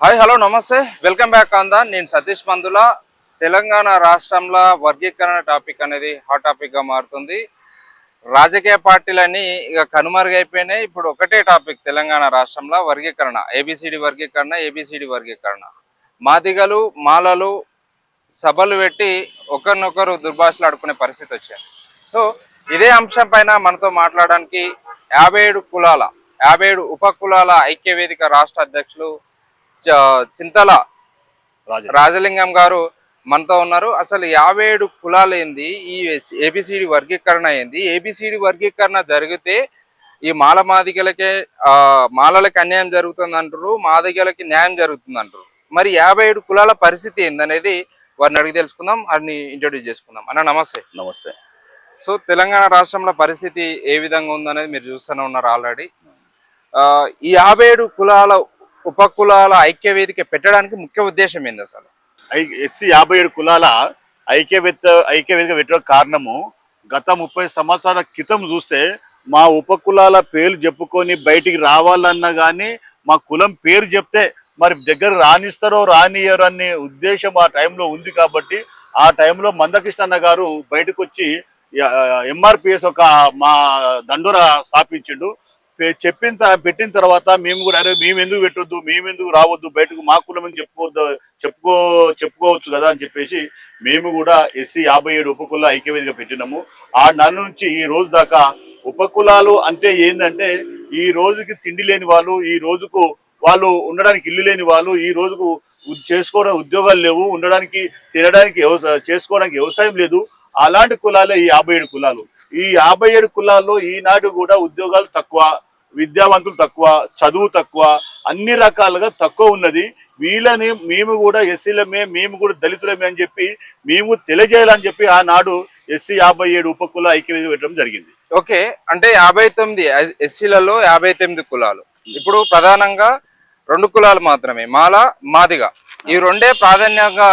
Hi hello నమస్తే. Welcome back అందా నేను సతీష్ మందుల. తెలంగాణ రాష్ట్రంలో వర్గీకరణ టాపిక్ అనేది హాట్ టాపిక్గా మారుతుంది. రాజకీయ పార్టీలన్నీ ఇక కనుమరుగైపోయినాయి. ఇప్పుడు ఒకటే టాపిక్ తెలంగాణ రాష్ట్రంలో వర్గీకరణ. ఏబిసిడి వర్గీకరణ ఏబిసిడి వర్గీకరణ. మాదిగలు మాలలు సభలు పెట్టి ఒకరినొకరు దుర్భాషలు ఆడుకునే పరిస్థితి వచ్చింది సో ఇదే అంశం పైన మనతో మాట్లాడడానికి యాభై ఏడు కులాల యాభై ఏడు ఉప కులాల ఐక్య వేదిక రాష్ట్ర అధ్యక్షులు చింతల రాజా రాజలింగం గారు మనతో ఉన్నారు. అసలు యాభై ఏడు కులాలు ఏంది ఈ ఏబిసిడి వర్గీకరణ ఏంది ఏబిసిడి వర్గీకరణ జరిగితే ఈ మాల మాదిగలకే ఆ, మాలలకి అన్యాయం జరుగుతుంది అంటారు మాదిగలకి న్యాయం జరుగుతుంది అంటారు మరి యాభై ఏడు కులాల పరిస్థితి ఏందనేది వారిని అడిగి తెలుసుకుందాం. వారిని ఇంట్రొడ్యూస్ చేసుకుందాం. అన్న నమస్తే. నమస్తే. సో తెలంగాణ రాష్ట్రంలో పరిస్థితి ఏ విధంగా ఉందనేది మీరు చూస్తూనే ఉన్నారు ఆల్రెడీ. ఈ యాభై ఏడు కులాల ఉపకులాల ఐక్య వేదిక పెట్టడానికి ముఖ్య ఉద్దేశం ఏంది అసలు? ఎస్సీ యాభై ఏడు కులాల ఐక్యవేత్త ఐక్యవేదిక పెట్టడం కారణము గత ముప్పై సంవత్సరాల క్రితం చూస్తే మా ఉప కులాల పేర్లు చెప్పుకొని బయటికి రావాలన్నా కానీ మా కులం పేరు చెప్తే మరి దగ్గర రానిస్తారో రానియరో అనే ఉద్దేశం ఆ టైంలో ఉంది కాబట్టి ఆ టైంలో మందకృష్ణన్న గారు బయటకు వచ్చి ఎంఆర్పిఎస్ ఒక మా దండోర స్థాపించిండు. చెప్పిన త- పెట్టిన తర్వాత మేము కూడా అరే మేము ఎందుకు పెట్టొద్దు మేము ఎందుకు రావద్దు బయటకు మా కులం అని చెప్పుకోవద్దు చెప్పుకో చెప్పుకోవచ్చు కదా అని చెప్పేసి మేము కూడా ఎస్సీ యాభై ఏడు ఉపకుల ఐక్యవేదిక పెట్టినాము. ఆ నెల నుంచి ఈ రోజు దాకా ఉపకులాలు అంటే ఏంటంటే ఈ రోజుకి తిండి లేని వాళ్ళు ఈ రోజుకు వాళ్ళు ఉండడానికి ఇల్లు లేని వాళ్ళు ఈ రోజుకు చేసుకోవడం ఉద్యోగాలు లేవు ఉండడానికి తినడానికి చేసుకోవడానికి వ్యవసాయం లేదు. అలాంటి కులాలే ఈ యాభై ఏడు కులాలు. ఈ యాభై ఏడు కులాల్లో ఈనాడు కూడా ఉద్యోగాలు తక్కువ. విద్యావంతులు తక్కువ చదువు తక్కువ అన్ని రకాలుగా తక్కువ ఉన్నది. వీళ్ళని మేము కూడా ఎస్సీలమే మేము కూడా దళితులమే అని చెప్పి మేము తెలియజేయాలని చెప్పి ఆనాడు ఎస్సీ యాభై ఏడు ఉపకుల ఐక్యవేది పెట్టడం జరిగింది. ఓకే అంటే యాభై తొమ్మిది ఎస్సీలలో యాభై తొమ్మిది కులాలు. ఇప్పుడు ప్రధానంగా రెండు కులాలు మాత్రమే మాల మాదిగా. ఈ రెండే ప్రాధాన్యంగా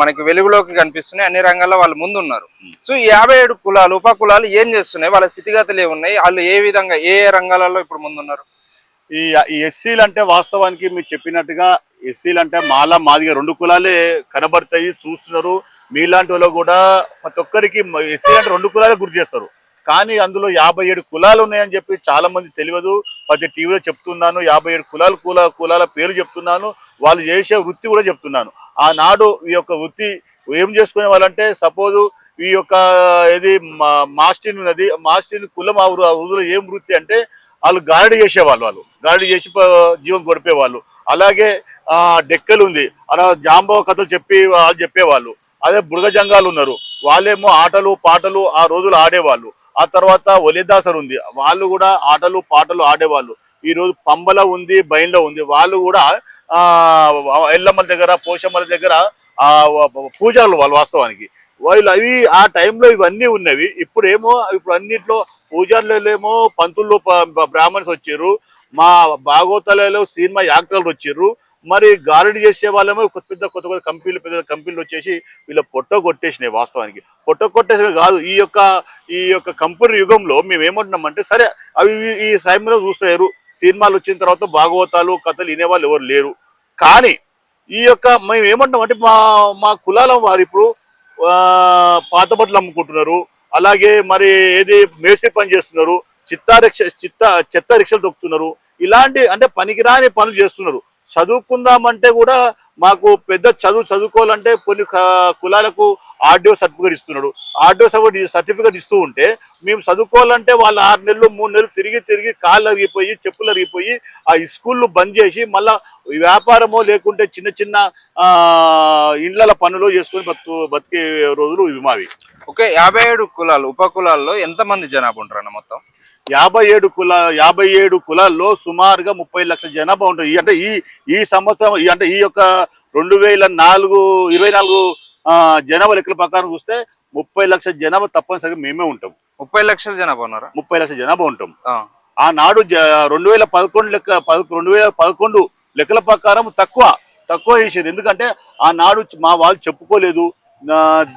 మనకి వెలుగులోకి కనిపిస్తున్నాయి. అన్ని రంగాల్లో వాళ్ళు ముందు ఉన్నారు సో ఈ యాభై ఏడు కులాలు ఉప కులాలు ఏం చేస్తున్నాయి? వాళ్ళ స్థితిగతులు ఏమున్నాయి? వాళ్ళు ఏ విధంగా ఏ ఏ రంగాలలో ఇప్పుడు ముందున్నారు? ఈ ఈ ఎస్సీలు అంటే వాస్తవానికి మీరు చెప్పినట్టుగా ఎస్సీలు అంటే మాల మాదిగా రెండు కులాలే కనబడతాయి చూస్తున్నారు. మీలాంటి వాళ్ళు కూడా ప్రతి ఒక్కరికి ఎస్సీ అంటే రెండు కులాలే గుర్తు చేస్తారు. కానీ అందులో యాభై ఏడు కులాలు ఉన్నాయని చెప్పి చాలా మంది తెలియదు. ప్రతి టీవీలో చెప్తున్నాను యాభై ఏడు కులాలు కుల కులాల పేరు చెప్తున్నాను వాళ్ళు చేసే వృత్తి కూడా చెప్తున్నాను. ఆనాడు ఈ యొక్క వృత్తి ఏం చేసుకునే వాళ్ళంటే సపోజ్ ఈ యొక్క ఇది మా- మాస్టిన్ ఉన్నది మాస్టిన్ కులం ఆ ఊరు- ఊరిలో ఏం వృత్తి అంటే వాళ్ళు గారడి చేసేవాళ్ళు వాళ్ళు. గారడి చేసి జీవం గడిపేవాళ్ళు. అలాగే ఆ డెక్కలు ఉంది. అలా జాంబవ కథలు చెప్పి వాళ్ళు చెప్పేవాళ్ళు. అదే బుడగ జంగాలు ఉన్నారు. వాళ్ళేమో ఆటలు పాటలు ఆ రోజులు ఆడేవాళ్ళు. ఆ తర్వాత ఒలిదాసరు ఉంది. వాళ్ళు కూడా ఆటలు పాటలు ఆడేవాళ్ళు. ఈ రోజు పంబల ఉంది బయలులో ఉంది. వాళ్ళు కూడా ఎల్లమ్మల దగ్గర పోషమ్మల దగ్గర పూజలు వాళ్ళు వాస్తవానికి. వాళ్ళు అవి ఆ టైంలో ఇవన్నీ ఉన్నవి. ఇప్పుడు ఏమో ఇప్పుడు అన్నిట్లో పూజారులేమో పంతుల్లో బ్రాహ్మణ్స్ వచ్చారు. మా భాగవతాలలో సినిమా యాక్టర్లు వచ్చారు. మరి గారడి చేసే వాళ్ళేమో కొత్త పెద్ద కొత్త కొత్త కంపెనీలు పెద్ద కంపెనీలు వచ్చేసి వీళ్ళ పొట్ట కొట్టేసినాయి వాస్తవానికి. పొట్ట కొట్టేసినవి కాదు ఈ యొక్క ఈ యొక్క కంపెనీ యుగంలో మేము ఏమంటున్నామంటే సరే అవి ఈ- ఈ సమయంలో చూస్తారు సినిమాలు వచ్చిన తర్వాత భాగవతాలు కథలు వినేవాళ్ళు ఎవరు లేరు. కానీ ఈ యొక్క మేము ఏమంటున్నాం అంటే మా మా కులాల వారు ఇప్పుడు పాత బట్టలు అమ్ముకుంటున్నారు. అలాగే మరి ఏది మేస్త్రి పని చేస్తున్నారు చిత్త రిక్ష చిత్త చెత్త రిక్షలు తొక్కుతున్నారు. ఇలాంటి అంటే పనికిరాని పనులు చేస్తున్నారు. చదువుకుందామంటే కూడా మాకు పెద్ద చదువు చదువుకోవాలంటే కొన్ని కులాలకు ఆర్డియో సర్టిఫికేట్ ఇస్తున్నాడు. ఆర్డిఓ సర్టిఫికేట్ ఇస్తూ ఉంటే మేము చదువుకోవాలంటే వాళ్ళు ఆరు నెలలు మూడు నెలలు తిరిగి తిరిగి కాళ్ళు అరిగిపోయి చెప్పులు అరిగిపోయి ఆ స్కూళ్ళు బంద్ చేసి మళ్ళీ వ్యాపారమో లేకుంటే చిన్న చిన్న ఇండ్ల పనులు చేసుకొని బతు బతికే రోజులు ఇవి మావి. ఓకే యాభై ఏడు కులాలు ఉప కులాల్లో ఎంతమంది జనాభా ఉంటారన్న మొత్తం? యాభై ఏడు కుల యాభై ఏడు కులాల్లో సుమారుగా ముప్పై లక్షల జనాభా ఉంటుంది. ఈ- అంటే ఈ ఈ సంవత్సరం ఈ- అంటే ఈ యొక్క రెండు వేల నాలుగు ఇరవై నాలుగు జనాభా లెక్కల ప్రకారం చూస్తే ముప్పై లక్షల జనాభా తప్పనిసరిగా మేమే ఉంటాం. ముప్పై లక్షల జనాభా ఉన్నారా? ముప్పై లక్షల జనాభా ఉంటాం. ఆ. ఆనాడు రెండు వేల పదకొండు లెక్క రెండు వేల పదకొండు లెక్కల ప్రకారం తక్కువ తక్కువ చేసారు ఎందుకంటే ఆనాడు మా వాళ్ళు చెప్పుకోలేదు.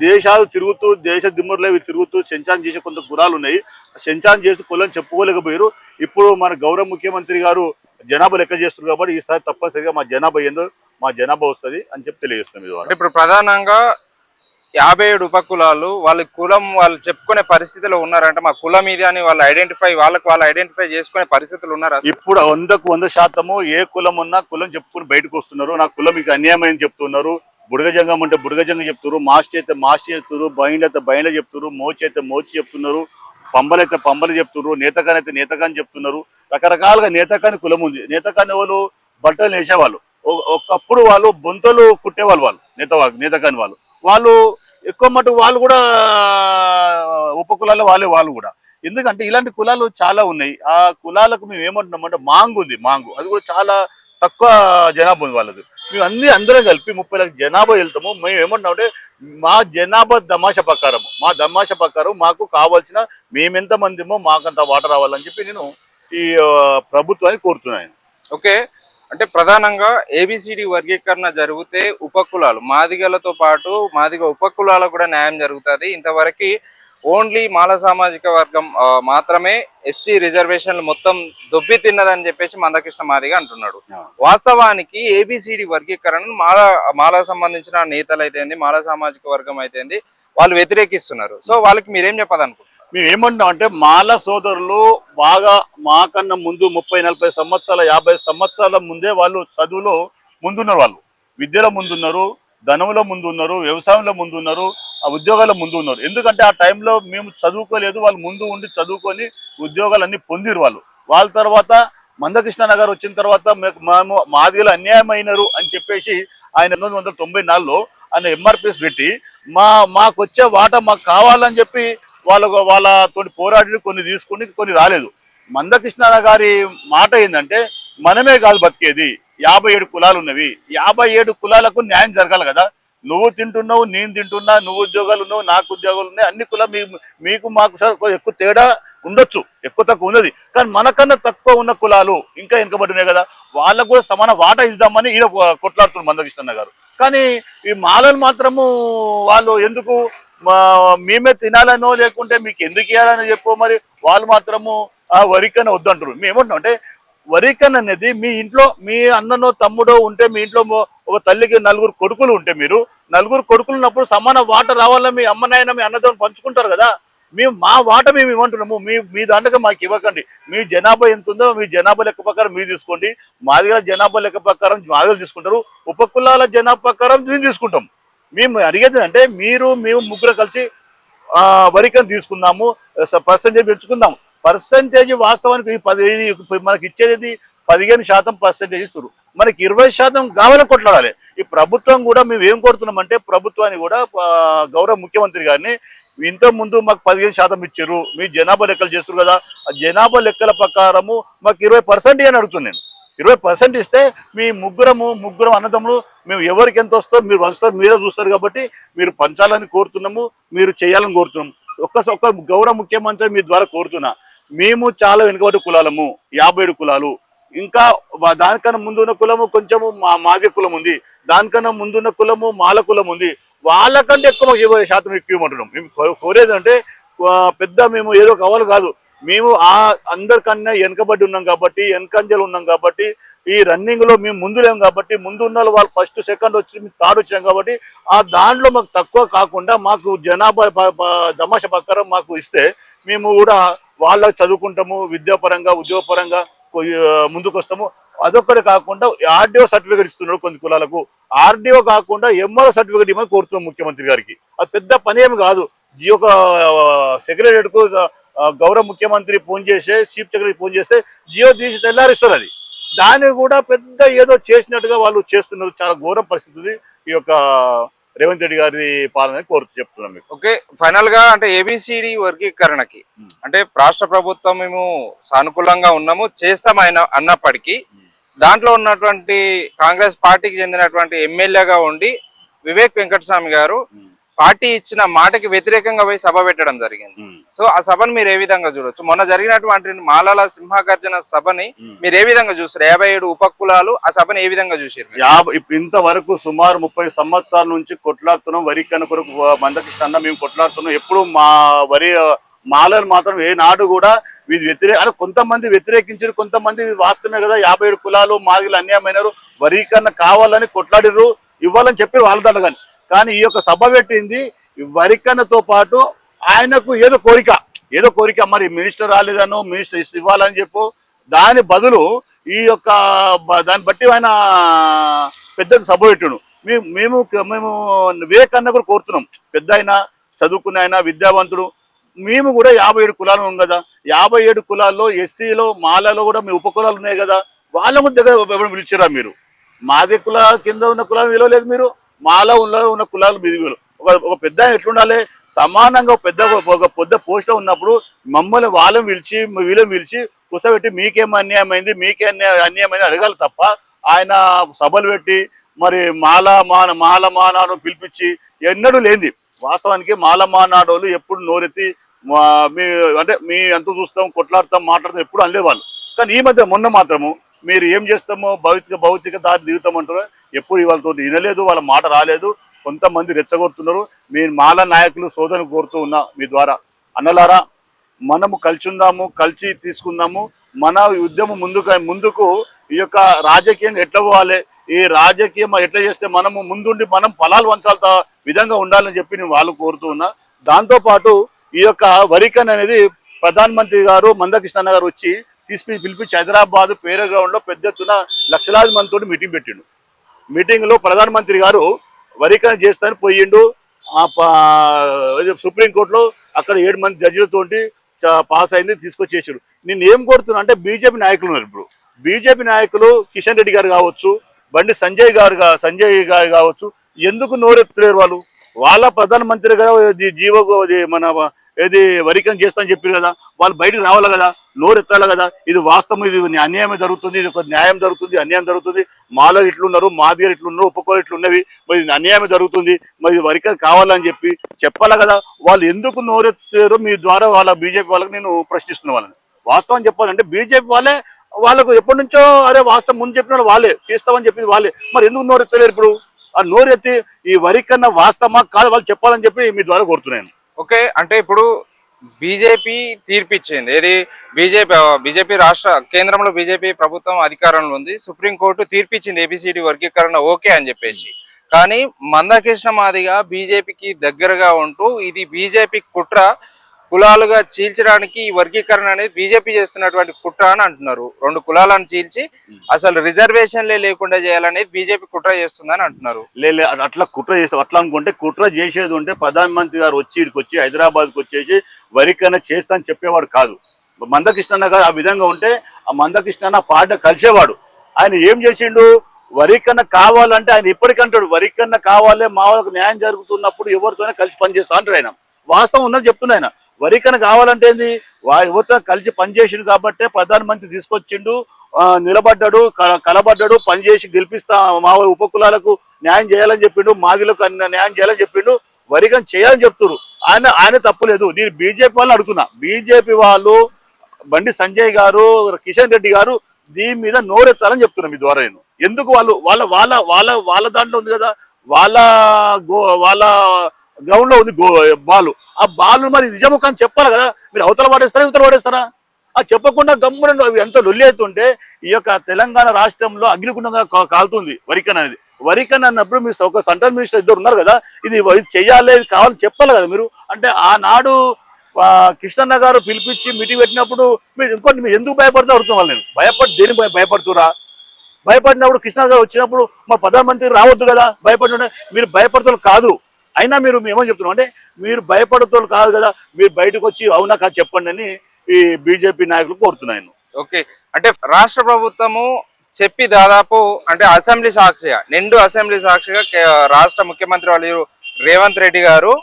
దేశాలు తిరుగుతూ దేశ దిమ్మురులో తిరుగుతూ సంచారం చేసే కొంత గురాలు ఉన్నాయి సంచారం చేస్తూ కులం చెప్పుకోలేకపోయారు. ఇప్పుడు మన గౌరవ ముఖ్యమంత్రి గారు జనాభా లెక్క చేస్తున్నారు కాబట్టి ఈసారి తప్పనిసరిగా మా జనాభా ఏందో మా జనాభా వస్తుంది అని చెప్పి తెలియజేస్తున్నాం ఇది ఇప్పుడు ప్రధానంగా యాభై ఏడు ఉపకులాలు వాళ్ళ కులం వాళ్ళు చెప్పుకునే పరిస్థితిలో ఉన్నారంటే మా కులం ఇది అని వాళ్ళు ఐడెంటిఫై వాళ్ళకి వాళ్ళు ఐడెంటిఫై చేసుకునే పరిస్థితులు ఉన్నారు ఇప్పుడు వందకు వంద శాతము ఏ కులం ఉన్నా కులం చెప్పుకుని బయటకు వస్తున్నారు. నా కులం మీకు అన్యాయమని చెప్తున్నారు. బుడగజంగం అంటే బుడగజంగం చెప్తున్నారు. మాస్ట్ అయితే మాస్ట్ చెప్తున్నారు బయలు అయితే బయలు చెప్తున్నారు. మోచి అయితే మోచి చెప్తున్నారు. పంబలైతే పంబలు చెప్తున్నారు నేతకాని అయితే నేతకాని చెప్తున్నారు. రకరకాలుగా నేతకాని కులం ఉంది. నేతకాని వాళ్ళు బట్టలు వేసేవాళ్ళు ఒకప్పుడు వాళ్ళు బొంతలు కుట్టేవాళ్ళు వాళ్ళు నేత నేతకాని వాళ్ళు. వాళ్ళు ఎక్కువ మటుకు వాళ్ళు కూడా ఉపకులాల వాళ్ళే వాళ్ళు కూడా. ఎందుకంటే ఇలాంటి కులాలు చాలా ఉన్నాయి. ఆ కులాలకు మేము ఏమంటున్నామంటే మాంగు ఉంది మాంగు. అది కూడా చాలా తక్కువ జనాభా ఉంది వాళ్ళది. మేము అన్ని అందరం కలిపి ముప్పై లక్షల జనాభా వెళ్తాము. మేము ఏమంటున్నామంటే మా జనాభా దమాష ప్రకారం మా దమాష ప్రకారం మాకు కావాల్సిన మేమెంత మందిమో మాకంత వాటర్ రావాలని చెప్పి నేను ఈ ప్రభుత్వాన్ని కోరుతున్నాను ఓకే. అంటే ప్రధానంగా ఏబిసిడి వర్గీకరణ జరిగితే ఉపకులాలు మాదిగలతో పాటు మాదిగ ఉపకులాలకు కూడా న్యాయం జరుగుతుంది. ఇంతవరకు ఓన్లీ మాల సామాజిక వర్గం మాత్రమే ఎస్సీ రిజర్వేషన్లు మొత్తం దొబ్బి తిన్నదని చెప్పేసి మందకృష్ణ మాదిగ అంటున్నాడు. వాస్తవానికి ఏబిసిడి వర్గీకరణను మాల మాలకు సంబంధించిన నేతలు అయితేంది మాల సామాజిక వర్గం అయితేంది వాళ్ళు వ్యతిరేకిస్తున్నారు. సో వాళ్ళకి మీరేం చెప్పదనుకుంటున్నారు మేము ఏమంటున్నాం అంటే మాల సోదరులు బాగా మాకన్నా ముందు ముప్పై నలభై సంవత్సరాల యాభై సంవత్సరాల ముందే వాళ్ళు చదువులో ముందున్నారు వాళ్ళు. విద్యలో ముందున్నారు ధనంలో ముందు ఉన్నారు వ్యవసాయంలో ముందు ఉన్నారు ఆ ఉద్యోగాల్లో ముందు ఉన్నారు ఎందుకంటే ఆ టైంలో మేము చదువుకోలేదు వాళ్ళు ముందు ఉండి చదువుకొని ఉద్యోగాలన్నీ పొందిరు వాళ్ళు. వాళ్ళ తర్వాత మందకృష్ణ నగర్ వచ్చిన తర్వాత మేము మాదిగలు అన్యాయమైనరు అని చెప్పేసి ఆయన ఎనిమిది వందల తొంభై నాలుగులో ఆయన ఎంఆర్పిఎస్ పెట్టి మా మాకు వచ్చే వాట మాకు కావాలని చెప్పి వాళ్ళ వాళ్ళతో పోరాడి కొన్ని తీసుకుని కొన్ని రాలేదు. మందకృష్ణ గారి మాట ఏంటంటే మనమే కాదు బతికేది. యాభై ఏడు కులాలు ఉన్నవి యాభై ఏడు కులాలకు న్యాయం జరగాలి కదా. నువ్వు తింటున్నావు నేను తింటున్నా నువ్వు ఉద్యోగాలు ఉన్నావు నాకు ఉద్యోగాలు ఉన్నాయి అన్ని కుల మీకు మాకు సార్ ఎక్కువ తేడా ఉండొచ్చు ఎక్కువ తక్కువ ఉన్నది. కానీ మనకన్నా తక్కువ ఉన్న కులాలు ఇంకా వెనుకబడినాయి కదా. వాళ్ళకు కూడా సమాన వాటా ఇద్దామని ఈయన కొట్లాడుతున్నారు మందకృష్ణ గారు. కానీ ఈ మాలలు మాత్రము వాళ్ళు ఎందుకు మా- మేమే తినాలనో లేకుంటే మీకు ఎందుకు ఇవ్వాలని చెప్పు మరి. వాళ్ళు మాత్రము ఆ వద్దంటారు మేము ఏమంటున్నాం అంటే వరికన్ అనేది మీ ఇంట్లో మీ అన్ననో తమ్ముడో ఉంటే మీ ఇంట్లో ఒక తల్లికి నలుగురు కొడుకులు ఉంటే మీరు నలుగురు కొడుకులు ఉన్నప్పుడు సమాన వాట రావాలని మీ అమ్మనాయన మీ అన్నతో పంచుకుంటారు కదా? మేము మా వాట మేము ఇవ్వమంటున్నాము మీ మీ దాంట్లో మాకు ఇవ్వకండి. మీ జనాభా ఎంత ఉందో మీ జనాభా లెక్క ప్రకారం మీరు తీసుకోండి. మాదిగల జనాభా లెక్క ప్రకారం మాదిగలు తీసుకుంటారు. ఉపకులాల జనాభా ప్రకారం మేము తీసుకుంటాం. మేము అడిగేది అంటే మీరు మేము ముగ్గురు కలిసి ఆ, తీసుకుందాము తీసుకున్నాము పర్సంటేజ్ పెంచుకుందాం. పర్సంటేజ్ వాస్తవానికి ఈ పది మనకి ఇచ్చేది పదిహేను శాతం పర్సంటేజ్ ఇస్తారు మనకి ఇరవై శాతం కావాలని కొట్లాడాలి. ఈ ప్రభుత్వం కూడా మేము ఏం కోరుతున్నామంటే ప్రభుత్వాన్ని కూడా గౌరవ ముఖ్యమంత్రి గారిని ఇంతకు ముందు మాకు పదిహేను శాతం ఇచ్చారు. మీ జనాభా లెక్కలు చేస్తారు కదా ఆ జనాభా లెక్కల ప్రకారము మాకు ఇరవై పర్సెంట్ అని అడుగుతున్నాను నేను. ఇరవై పర్సెంట్ ఇస్తే మీ ముగ్గురము ముగ్గురం అన్నదమ్ములు మేము ఎవరికి ఎంత వస్తో మీరు వంచుతారు మీరే చూస్తారు కాబట్టి మీరు పంచాలని కోరుతున్నాము మీరు చేయాలని కోరుతున్నాం ఒక్కసొక్క ఒక్క గౌరవ ముఖ్యమంత్రి మీ ద్వారా కోరుతున్నా. మేము చాలా వెనుకబడి కులాలము యాభై ఏడు కులాలు. ఇంకా దానికన్నా ముందున్న కులము కొంచెము మా మాగే కులం ఉంది. దానికన్నా ముందున్న కులము మాల కులం ఉంది. వాళ్ళకంటే ఎక్కువ మాకు ఇరవై శాతం ఎక్కువ ఇవ్వమంటున్నాం. మేము కోరేదంటే కోరేది అంటే పెద్ద మేము ఏదో కావాలి కాదు. మేము ఆ అందరికన్నా వెనకబడి ఉన్నాం కాబట్టి వెనకంజలు ఉన్నాం కాబట్టి ఈ రన్నింగ్లో మేము ముందులేం కాబట్టి ముందు ఉన్న వాళ్ళు వాళ్ళు ఫస్ట్ సెకండ్ వచ్చి మేము థర్డ్ వచ్చాం కాబట్టి ఆ దాంట్లో మాకు తక్కువ కాకుండా మాకు జనాభా దమాష ప్రకారం మాకు ఇస్తే మేము కూడా వాళ్ళ చదువుకుంటాము విద్యాపరంగా ఉద్యోగపరంగా కొ- ఆ, ముందుకు వస్తాము కాకుండా ఆర్డీఓ సర్టిఫికేట్ ఇస్తున్నాడు కొన్ని కులాలకు. ఆర్డీఓ కాకుండా ఎంఆర్ఓ సర్టిఫికేట్ ఇవ్వమని కోరుతున్నాం ముఖ్యమంత్రి గారికి. అది పెద్ద పని ఏమి కాదు. జియో ఒక సెక్రటరీ కు గౌరవ ముఖ్యమంత్రి ఫోన్ చేసే చీఫ్ సెక్రటరీ ఫోన్ చేస్తే జియో తీసి తెల్లారిస్తారు అది. దాన్ని కూడా పెద్ద ఏదో చేసినట్టుగా వాళ్ళు చేస్తున్నారు. చాలా ఘోరం పరిస్థితి ఈ యొక్క రేవంత్ రెడ్డి గారి పాలన కోరు చెప్తున్నాం మీకు. ఓకే ఫైనల్గా అంటే ఏబిసిడి వర్గీకరణకి. అంటే రాష్ట్ర ప్రభుత్వం మేము సానుకూలంగా ఉన్నాము చేస్తామైన అన్నప్పటికీ దాంట్లో ఉన్నటువంటి కాంగ్రెస్ పార్టీకి చెందినటువంటి ఎమ్మెల్యేగా ఉండి వివేక్ వెంకటస్వామి గారు పార్టీ ఇచ్చిన మాటకి వ్యతిరేకంగా పోయి సభ పెట్టడం జరిగింది. సో ఆ సభను మీరు ఏ విధంగా చూడొచ్చు? మొన్న జరిగినటువంటి మాలాల సింహాగర్జన సభని మీరు ఏ విధంగా చూసారు? యాభై ఏడు ఉపకులాలు ఆ సభని ఏ విధంగా చూసారు ఇంతవరకు సుమారు ముప్పై సంవత్సరాల నుంచి కొట్లాడుతున్నాం. వరి కొరకు మందకృష్ణ అన్న మేము కొట్లాడుతున్నాం. ఎప్పుడు మా వరి మాలను మాత్రం ఏ నాడు కూడా ఇది వ్యతిరేక అంటే కొంతమంది వ్యతిరేకించారు. కొంతమంది వాస్తవమే కదా యాభై ఏడు కులాలు మాదిగలు అన్యాయమైనారు. వరీకరణ కావాలని కొట్లాడిర్రు. ఇవ్వాలని చెప్పి వాళ్ళ దాంట్లో కానీ కానీ ఈ యొక్క సభ పెట్టింది వరికన్నతో పాటు ఆయనకు ఏదో కోరిక ఏదో కోరిక మరి మినిస్టర్ రాలేదను మినిస్టర్ ఇవ్వాలని చెప్పు. దాని బదులు ఈ యొక్క దాన్ని బట్టి ఆయన పెద్దది సభ పెట్టిండు. మేము మేము మేము వివేకన్న కూడా కోరుతున్నాం. పెద్ద అయినా చదువుకున్న ఆయన విద్యావంతుడు మేము కూడా యాభై ఏడు కులాలు ఉన్నాం కదా. యాభై ఏడు కులాల్లో ఎస్సీలో మాలలో కూడా మీ ఉప కులాలు ఉన్నాయి కదా. వాళ్ళ ముందు దగ్గర పిలిచారా మీరు? మాది కుల కింద ఉన్న కులాలు విలువలేదు మీరు. మాలో ఉన్న ఉన్న కులాలు మీది ఒక ఒక పెద్ద ఎట్లుండాలి? సమానంగా ఒక పెద్ద ఒక పెద్ద పోస్ట్లో ఉన్నప్పుడు మమ్మల్ని వాళ్ళని పిలిచి వీళ్ళని పిలిచి కూర్చోబెట్టి మీకేం అన్యాయం అయింది మీకే అన్యాయం అయింది అడగాలి తప్ప ఆయన సభలు పెట్టి మరి మాల మాన మాల మానాడు పిలిపించి ఎన్నడూ లేనిది. వాస్తవానికి మాల మానాడోళ్ళు ఎప్పుడు నోరెత్తి మా- మీ అంటే మీ ఎంత చూస్తాం కొట్లాడతాం మాట్లాడతాం ఎప్పుడు అనలేవాళ్ళు. కానీ ఈ మధ్య మొన్న మాత్రము మీరు ఏం చేస్తామో భౌతిక భౌతిక దారి దిగుతామంటారు. ఎప్పుడు వాళ్ళతో వినలేదు వాళ్ళ మాట రాలేదు. కొంతమంది రెచ్చగొడుతున్నారు. మీరు మాల నాయకులు శోధన కోరుతూ ఉన్నా మీ ద్వారా. అన్నలారా మనము కలిసి ఉందాము కలిసి తీసుకుందాము. మన ఉద్యమం ముందుకు ముందుకు ఈ యొక్క రాజకీయంగా ఎట్లా పోవాలి? ఈ రాజకీయం ఎట్లా చేస్తే మనము ముందుండి మనం ఫలాలు వంచాల్త విధంగా ఉండాలని చెప్పి నేను వాళ్ళు కోరుతూ ఉన్నా. దాంతో పాటు ఈ యొక్క వరికన్ అనేది ప్రధానమంత్రి గారు మందకృష్ణ గారు వచ్చి తీసుకు పిలిపించి హైదరాబాద్ పేరే గ్రౌండ్లో పెద్ద ఎత్తున లక్షలాది మందితో మీటింగ్ పెట్టిండు. మీటింగ్లో ప్రధానమంత్రి గారు వరీకరణ చేస్తానని పోయిండు. ఆ సుప్రీంకోర్టులో అక్కడ ఏడు మంది జడ్జిలతోటి పాస్ అయింది తీసుకొచ్చేసాడు. నేను ఏం కోరుతున్నా అంటే బీజేపీ నాయకులు ఉన్నారు ఇప్పుడు. బీజేపీ నాయకులు కిషన్ రెడ్డి గారు కావచ్చు బండి సంజయ్ గారు సంజయ్ గారు కావచ్చు ఎందుకు నోరెత్తలేరు వాళ్ళు? వాళ్ళ ప్రధానమంత్రి గారు జీవో మన ఏది వరికం చేస్తానని చెప్పారు కదా వాళ్ళు బయటకు రావాలి కదా నోరెత్తాలి కదా ఇది వాస్తవం ఇది అన్యాయం జరుగుతుంది ఇది ఒక న్యాయం జరుగుతుంది అన్యాయం జరుగుతుంది. మాలో ఇట్లున్నారు మా దగ్గర ఇట్లున్నారు ఉపకో ఇట్లున్నవి మరి అన్యాయం జరుగుతుంది మరి వరికం కావాలని చెప్పి చెప్పాలి కదా వాళ్ళు ఎందుకు నోరెత్తారో మీ ద్వారా వాళ్ళ బీజేపీ వాళ్ళకి నేను ప్రశ్నిస్తున్న వాళ్ళని. వాస్తవం చెప్పాలంటే బీజేపీ వాళ్ళే వాళ్ళకు ఎప్పటి నుంచో అరే వాస్తవం ముందు చెప్పిన వాళ్ళు వాళ్ళే చేస్తామని చెప్పింది వాళ్ళే. మరి ఎందుకు నోరెత్తలేరు ఇప్పుడు? ఆ నోరెత్తి ఈ వరి కన్నా వాస్తవమా కాదు వాళ్ళు చెప్పాలని చెప్పి మీ ద్వారా కోరుతున్నాను. ఓకే అంటే ఇప్పుడు బీజేపీ తీర్పిచ్చింది. ఏది? బీజేపీ బీజేపీ రాష్ట్ర కేంద్రంలో బీజేపీ ప్రభుత్వం అధికారంలో ఉంది. సుప్రీంకోర్టు తీర్పిచ్చింది. ఏబిసిడి వర్గీకరణ ఓకే అని చెప్పేసి. కానీ మందకృష్ణ మాదిగా బీజేపీకి దగ్గరగా ఉంటూ ఇది బీజేపీ కుట్ర కులాలుగా చీల్చడానికి ఈ వర్గీకరణ అనేది బీజేపీ చేస్తున్నటువంటి కుట్ర అని అంటున్నారు. రెండు కులాలను చీల్చి అసలు రిజర్వేషన్లే లేకుండా చేయాలనేది బీజేపీ కుట్ర చేస్తుందని అంటున్నారు. లేదు అట్లా కుట్ర చేస్తే అట్లా అనుకుంటే కుట్ర చేసేది ఉంటే ప్రధానమంత్రి గారు వచ్చి ఇక్కడికి వచ్చి హైదరాబాద్కి వచ్చేసి వర్గీకరణ చేస్తా అని చెప్పేవాడు కాదు. మందకృష్ణ గారు ఆ విధంగా ఉంటే ఆ మందకృష్ణ పాట కలిసేవాడు. ఆయన ఏం చేసిండు? వరికన్న కావాలంటే ఆయన ఇప్పటికంటాడు వరికన్న కావాలి మా వాళ్ళకి న్యాయం జరుగుతున్నప్పుడు ఎవరితోనే కలిసి పనిచేస్తా అంటాడు ఆయన. వాస్తవం ఉన్నది చెప్తున్నా వరి కన కావాలంటే ఏంది? యువత కలిసి పనిచేసిండు కాబట్టే ప్రధానమంత్రి తీసుకొచ్చిండు నిలబడ్డాడు కలబడ్డాడు పనిచేసి గెలిపిస్తా మా ఉపకులాలకు న్యాయం చేయాలని చెప్పిండు మాదిలకు న్యాయం చేయాలని చెప్పిండు వరికన్ చేయాలని చెప్తున్నారు ఆయన ఆయన తప్పులేదు నేను బీజేపీ వాళ్ళని అడుగుతున్నా. బీజేపీ వాళ్ళు బండి సంజయ్ గారు కిషన్ రెడ్డి గారు దీని మీద నోరెత్తాలని చెప్తున్నా మీ ద్వారా నేను. ఎందుకు వాళ్ళు వాళ్ళ వాళ్ళ వాళ్ళ వాళ్ళ దాంట్లో ఉంది కదా? వాళ్ళ గో వాళ్ళ గ్రౌండ్లో ఉంది గో బాల్. ఆ బాల్ మరి నిజము కానీ చెప్పాలి కదా? మీరు అవతల పడేస్తారా ఇవతల పడేస్తారా ఆ చెప్పకుండా గమ్మున అవి ఎంత లొల్లి అవుతుంటే ఈ యొక్క తెలంగాణ రాష్ట్రంలో అగ్నిగుండంగా కాలుతుంది వరికన్ అనేది. వరికన్ అన్నప్పుడు మీరు ఒక సెంట్రల్ మినిస్టర్ ఇద్దరు ఉన్నారు కదా ఇది చేయాలి చెయ్యాలి ఇది కావాలని చెప్పాలి కదా మీరు? అంటే ఆనాడు కృష్ణన్న గారు పిలిపించి మీటింగ్ పెట్టినప్పుడు మీరు ఇంకోటి మీరు ఎందుకు భయపడతా అడుగుతున్నా నేను. భయపడి దేని భయపడుతురా? భయపడినప్పుడు కృష్ణ గారు వచ్చినప్పుడు మా ప్రధానమంత్రి రావద్దు కదా భయపడి మీరు భయపడతారు కాదు. అయినా మీరు ఏమని చెప్తున్నాం అంటే మీరు భయపడతారు కాదు కదా మీరు బయటకు వచ్చి అవునా కాదు చెప్పండి అని ఈ బీజేపీ నాయకులు కోరుతున్నాను ఓకే. అంటే రాష్ట్ర ప్రభుత్వము చెప్పి దాదాపు అంటే అసెంబ్లీ సాక్షిగా నిండు అసెంబ్లీ సాక్షిగా కే- రాష్ట్ర ముఖ్యమంత్రి వాళ్ళు రేవంత్ రెడ్డి గారు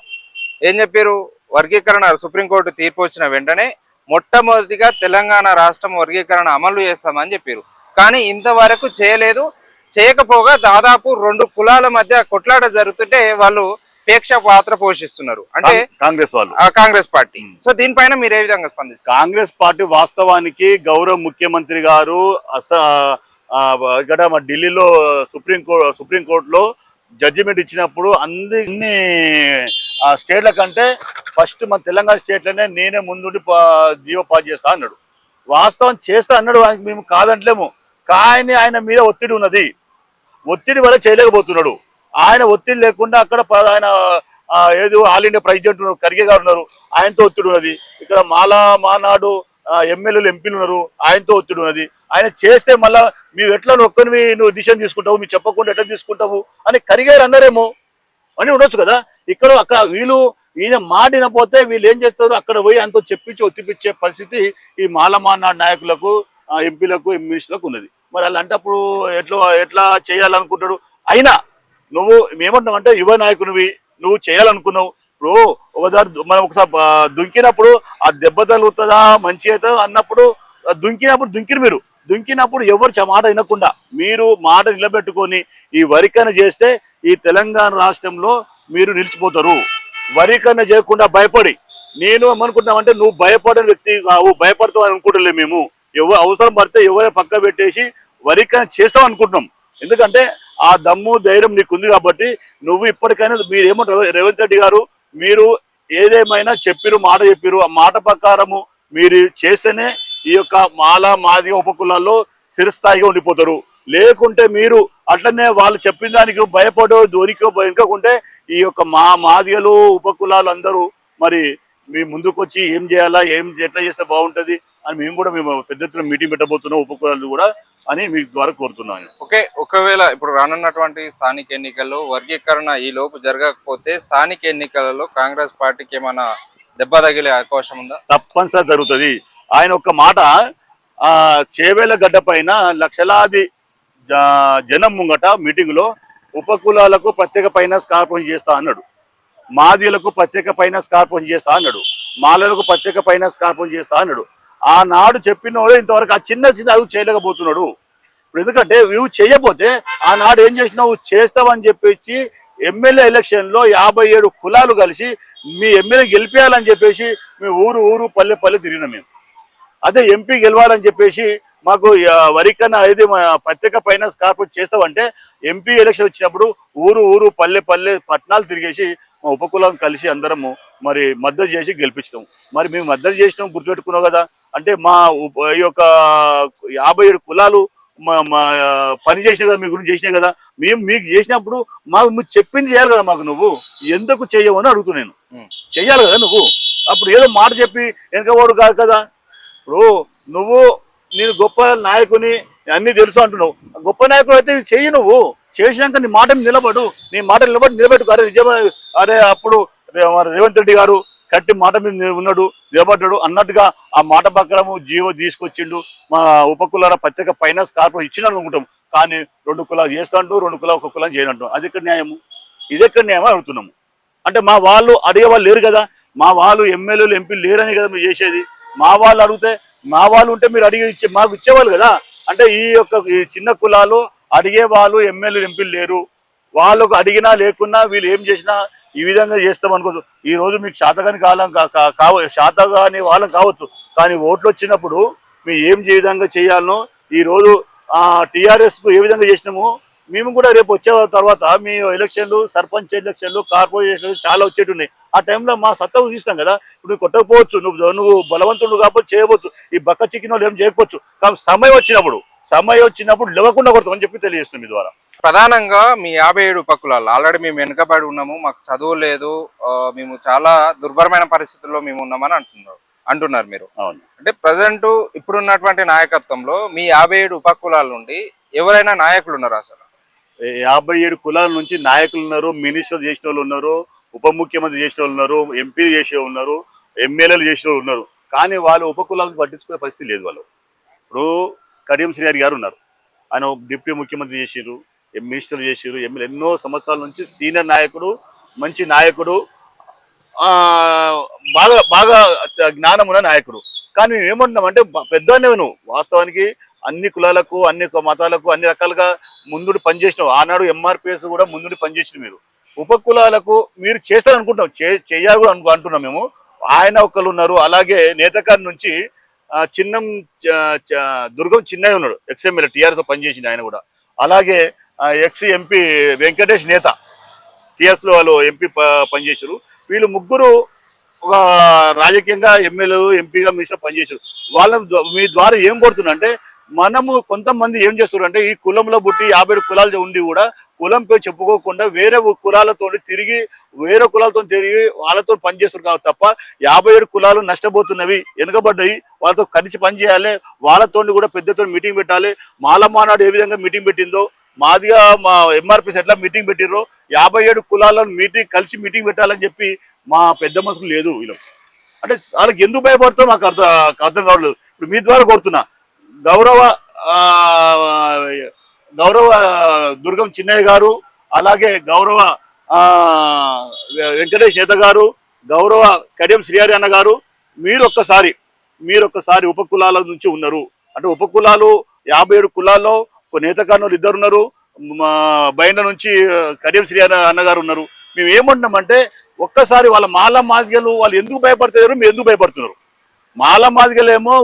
ఏం చెప్పారు? వర్గీకరణ సుప్రీంకోర్టు తీర్పు వచ్చిన వెంటనే మొట్టమొదటిగా తెలంగాణ రాష్ట్రం వర్గీకరణ అమలు చేస్తామని చెప్పారు. కానీ ఇంతవరకు చేయలేదు. చేయకపోగా దాదాపు రెండు కులాల మధ్య కొట్లాట జరుగుతుంటే వాళ్ళు ప్రేక్ష పాత్ర పోషిస్తున్నారు. అంటే కాంగ్రెస్ వాళ్ళు. ఆ కాంగ్రెస్ పార్టీ. సో దీనిపైన మీరు ఏ విధంగా స్పందిస్తారు? కాంగ్రెస్ పార్టీ వాస్తవానికి గౌరవ ముఖ్యమంత్రి గారు ఇక్కడ మన ఢిల్లీలో సుప్రీం కోర్టు సుప్రీం కోర్టులో జడ్జిమెంట్ ఇచ్చినప్పుడు అన్ని స్టేట్ల కంటే ఫస్ట్ మన తెలంగాణ స్టేట్లోనే నేనే ముందుండి జియో పాస్ చేస్తా అన్నాడు. వాస్తవం చేస్తా అన్నాడు మేము కాదంటలేము. కానీ ఆయన మీద ఒత్తిడి ఉన్నది. ఒత్తిడి వల్ల చేయలేకపోతున్నాడు. ఆయన ఒత్తిడి లేకుండా అక్కడ ఆయన ఏదో ఆల్ ఇండియా ప్రెసిడెంట్ ఉన్నారు ఖర్గే గారు ఉన్నారు ఆయనతో ఒత్తిడి ఉన్నది. ఇక్కడ మాలా మానాడు ఎమ్మెల్యేలు ఎంపీలు ఉన్నారు ఆయనతో ఒత్తిడి ఉన్నది. ఆయన చేస్తే మళ్ళా మీరు ఎట్లా నొక్కని నువ్వు డిసిషన్ తీసుకుంటావు మీరు చెప్పకుండా ఎట్లా తీసుకుంటావు? అని కరిగారు అన్నారేమో. అని ఉండొచ్చు కదా. ఇక్కడ అక్కడ వీళ్ళు ఈయన మాటినపోతే వీళ్ళు ఏం చేస్తారు? అక్కడ పోయి అంత చెప్పించి ఒత్తిపించే పరిస్థితి ఈ మాలమానాడు నాయకులకు ఎంపీలకు మినిస్టర్లకు ఉన్నది. మరి అలాంటప్పుడు ఎట్లా ఎట్లా చేయాలనుకుంటాడు? అయినా నువ్వు ఏమంటున్నావు యువ నాయకునివి నువ్వు చేయాలనుకున్నావు. ఇప్పుడు ఒకసారి మనం ఒకసారి దుంకినప్పుడు ఆ దెబ్బ తగులుతుందా మంచి అవుతుందా అన్నప్పుడు దుంకినప్పుడు దుంకిరు మీరు. దుంకినప్పుడు ఎవరు చ- మాట వినకుండా మీరు మాట నిలబెట్టుకొని ఈ వరికన చేస్తే ఈ తెలంగాణ రాష్ట్రంలో మీరు నిలిచిపోతారు. వరికన్న చేయకుండా భయపడి. నేను ఏమనుకుంటున్నామంటే నువ్వు భయపడని వ్యక్తి కావు భయపడతావు అని అనుకుంటలే మేము. ఎవరు అవసరం పడితే ఎవరే పక్క పెట్టేసి వరికన చేస్తాం అనుకుంటున్నాం. ఎందుకంటే ఆ దమ్ము ధైర్యం నీకుంది కాబట్టి నువ్వు ఇప్పటికైనా మీరు ఏమంటారు రేవంత్ రెడ్డి గారు మీరు ఏదేమైనా చెప్పిరు మాట చెప్పిరు ఆ మాట ప్రకారము మీరు చేస్తేనే ఈ యొక్క మాల మాదిగ ఉపకులాల్లో స్థిరస్థాయిగా ఉండిపోతారు. లేకుంటే మీరు అట్లనే వాళ్ళు చెప్పిన దానికి భయపడో దొరికో వెనుకకుంటే ఈ యొక్క మా మాదిగలు ఉపకులాలు అందరూ మరి మీ ముందుకొచ్చి ఏం చేయాలా ఏం ఎట్లా చేస్తే బాగుంటుంది అని మేము కూడా మేము పెద్ద ఎత్తున మీటింగ్ పెట్టబోతున్నాం ఉపకులాలు కూడా. అని మీ ద్వారా కోరుతున్నాను. ఓకే ఒకవేళ ఇప్పుడు రానున్నటువంటి స్థానిక ఎన్నికల్లో వర్గీకరణ ఈ లోపు జరగకపోతే స్థానిక ఎన్నికలలో కాంగ్రెస్ పార్టీకి ఏమైనా దెబ్బ తగిలే అవకాశం ఉందా? తప్పనిసరి జరుగుతుంది. ఆయన ఒక మాట ఆ చేవేల గడ్డ పైన లక్షలాది జనం ముంగట మీటింగ్లో ఉపకులాలకు ప్రత్యేక ఫైనాన్స్ కార్పొరేషన్ చేస్తా అన్నాడు. మాదిలకు ప్రత్యేక ఫైనాన్స్ కార్పొరేషన్ చేస్తా అన్నాడు. మాలలకు ప్రత్యేక ఫైనాన్స్ కార్పొరేషన్ చేస్తా అన్నాడు. ఆనాడు చెప్పినోడు ఇంతవరకు ఆ చిన్న చిన్న అవి చేయలేకపోతున్నాడు. ఇప్పుడు ఎందుకంటే ఇవి చేయకపోతే ఆనాడు ఏం చేసినావు? చేస్తావని చెప్పేసి ఎమ్మెల్యే ఎలక్షన్లో యాభై ఏడు కులాలు కలిసి మీ ఎమ్మెల్యే గెలిపేయాలని చెప్పేసి మీ ఊరు ఊరు పల్లె పల్లె తిరిగినాం మేము. అదే ఎంపీ గెలవాలని చెప్పేసి మాకు వరికన్నా ఏది మా ప్రత్యేక ఫైనాన్స్ కార్పొరేట్ చేస్తామంటే ఎంపీ ఎలక్షన్ వచ్చినప్పుడు ఊరు ఊరు పల్లె పల్లె పట్టణాలు తిరిగేసి మా ఉపకులం కలిసి అందరము మరి మద్దతు చేసి గెలిపించడం మరి మేము మద్దతు చేసినాం గుర్తుపెట్టుకున్నాం కదా? అంటే మా ఈ యొక్క యాభై ఏడు కులాలు పని చేసినాయి కదా మీ గురించి చేసినాయి కదా మేము మీకు చేసినప్పుడు మాకు మీరు చెప్పింది చేయాలి కదా మాకు నువ్వు. ఎందుకు చెయ్యవు అని అడుగుతున్నాను. చెయ్యాలి కదా నువ్వు. అప్పుడు ఏదో మాట చెప్పి వెనకవాడు కాదు కదా. ఇప్పుడు నువ్వు నేను గొప్ప నాయకుని అన్ని తెలుసు అంటున్నావు. గొప్ప నాయకుడు అయితే చెయ్యి నువ్వు. చేసినాక నీ మాట నిలబడు. నీ మాట నిలబడి నిలబెట్టుకో. అరే నిజమే అరే అప్పుడు రేవంత్ రెడ్డి గారు కట్టి మాట మీద ఉన్నాడు నిలబడ్డాడు. అన్నట్టుగా ఆ మాట ప్రకారము జియో తీసుకొచ్చిండు. మా ఉపకులాల ప్రత్యేక ఫైనాన్స్ కార్పొరేషన్ ఇచ్చిన అనుకుంటాం. కానీ రెండు కులాలు చేస్తాంటూ రెండు కులాలు ఒక కులం చేయనంటాం అది ఎక్కడ న్యాయము? ఇది ఎక్కడ న్యాయం అడుగుతున్నాము. అంటే మా వాళ్ళు అడిగే వాళ్ళు లేరు కదా. మా వాళ్ళు ఎమ్మెల్యేలు ఎంపీలు లేరని కదా మీరు చేసేది. మా వాళ్ళు అడిగితే మా వాళ్ళు ఉంటే మీరు అడిగి ఇచ్చే మాకు ఇచ్చేవాళ్ళు కదా. అంటే ఈ యొక్క ఈ చిన్న కులాలు అడిగే వాళ్ళు ఎమ్మెల్యేలు ఎంపీలు లేరు. వాళ్ళకు అడిగినా లేకున్నా వీళ్ళు ఏం చేసినా ఈ విధంగా చేస్తాం అనుకోవచ్చు. ఈ రోజు మీకు శాతగాని కాలం కా- కావ శాతగాని వాళ్ళం కావచ్చు. కానీ ఓట్లు వచ్చినప్పుడు మేము ఏం ఏ విధంగా చేయాలనో ఈ రోజు టీఆర్ఎస్కు ఏ విధంగా చేసినాము మేము కూడా రేపు వచ్చే తర్వాత మీ ఎలక్షన్లు సర్పంచ్ ఎలక్షన్లు కార్పొరేషన్లు చాలా వచ్చేటున్నాయి. ఆ టైంలో మా సత్తా చూస్తాం కదా ఇప్పుడు నువ్వు కొట్టకపోవచ్చు నువ్వు నువ్వు బలవంతుడు కాబట్టి చేయవచ్చు. ఈ బక్క చిక్కిన వాళ్ళు ఏం చేయకపోవచ్చు. కానీ సమయం వచ్చినప్పుడు సమయం వచ్చినప్పుడు లేవకుండా కొడతామని చెప్పి తెలియజేస్తుంది మీ ద్వారా. ప్రధానంగా మీ యాభై ఏడు ఉపకులాలు ఆల్రెడీ మేము వెనుకబడి ఉన్నాము మాకు చదువు లేదు మేము చాలా దుర్భరమైన పరిస్థితుల్లో మేము ఉన్నామని అంటున్నారు అంటున్నారు మీరు. అవును. అంటే ప్రజెంట్ ఇప్పుడున్నటువంటి నాయకత్వంలో మీ యాభై ఏడు ఉపకులాల నుండి ఎవరైనా నాయకులు ఉన్నారు అసలు? యాభై ఏడు కులాల నుంచి నాయకులు ఉన్నారు మినిస్టర్ చేసిన వాళ్ళు ఉన్నారు ఉప ముఖ్యమంత్రి చేసిన వాళ్ళు ఉన్నారు ఎంపీ చేసే ఉన్నారు ఎమ్మెల్యేలు చేసిన వాళ్ళు ఉన్నారు. కానీ వాళ్ళు ఉప కులాలను పట్టించుకునే పరిస్థితి లేదు వాళ్ళు. ఇప్పుడు కడియం శ్రీహరి గారు ఉన్నారు. ఆయన డిప్యూటీ ముఖ్యమంత్రి చేసిరు మినిస్టర్లు చేసిరు ఎమ్మెల్యే ఎన్నో సంవత్సరాల నుంచి సీనియర్ నాయకుడు మంచి నాయకుడు బాగా బాగా జ్ఞానం ఉన్న నాయకుడు. కానీ మేము ఏమంటున్నామంటే పెద్దనే నువ్వు వాస్తవానికి అన్ని కులాలకు అన్ని మతాలకు అన్ని రకాలుగా ముందుడు పనిచేసినావు ఆనాడు ఎంఆర్పిఎస్ కూడా ముందుడి పనిచేసిన మీరు. ఉప కులాలకు మీరు చేస్తారనుకుంటున్నాం. చే చేయాలి కూడా అనుకు అంటున్నాం మేము. ఆయన ఒకళ్ళు ఉన్నారు. అలాగే నేతకారి నుంచి చిన్నం చ- చ- దుర్గం చిన్నయ్య ఉన్నాడు. ఎక్స్ఎమ్మెల్యే టీఆర్ఎస్ పనిచేసింది ఆయన కూడా. అలాగే ఎక్స్ ఎంపీ వెంకటేష్ నేత. టీఆర్ఎస్లో లో వాళ్ళు ఎంపీ పనిచేశారు. వీళ్ళు ముగ్గురు ఒక రాజకీయంగా ఎమ్మెల్యే ఎంపీగా మీ పనిచేశారు. వాళ్ళ మీ ద్వారా ఏం కోరుతున్నా అంటే మనము కొంతమంది ఏం చేస్తున్నారు అంటే ఈ కులంలో పుట్టి యాభై కులాలు ఉండి కూడా కులం పేరు చెప్పుకోకుండా వేరే కులాలతో తిరిగి వేరే కులాలతో తిరిగి వాళ్ళతో పనిచేస్తారు కాబట్టి తప్ప యాభై ఏడు కులాలు నష్టపోతున్నవి వెనుకబడ్డాయి వాళ్ళతో కలిసి పనిచేయాలి వాళ్ళతో కూడా పెద్దతో మీటింగ్ పెట్టాలి. మాల మానాడు ఏ విధంగా మీటింగ్ పెట్టిందో మాదిగా మా ఎంఆర్పీస్ ఎట్లా మీటింగ్ పెట్టిర్రో. యాభై ఏడు కులాలను మీటింగ్ కలిసి మీటింగ్ పెట్టాలని చెప్పి మా పెద్ద మనసులు లేదు వీళ్ళు. అంటే వాళ్ళకి ఎందుకు భయపడతారో మాకు అర్థం అర్థం కావట్లేదు. ఇప్పుడు మీ ద్వారా కోరుతున్నా. గౌరవ గౌరవ దుర్గం చిన్నయ్య గారు అలాగే గౌరవ వెంకటేష్ నేత గారు గౌరవ కడియం శ్రీహరి అన్న గారు మీరు ఒక్కసారి మీరు ఒక్కసారి నుంచి ఉన్నారు. అంటే ఉపకులాలు యాభై ఏడు కులాల్లో ఒక నేత ఇద్దరు ఉన్నారు. మా బయట నుంచి కడియం శ్రీ అన్న అన్నగారు ఉన్నారు. మేము ఏమంటున్నామంటే ఒక్కసారి వాళ్ళ మాల మాదిగలు వాళ్ళు ఎందుకు భయపడతారు మీరు ఎందుకు భయపడుతున్నారు? మాల మాదిగలేమో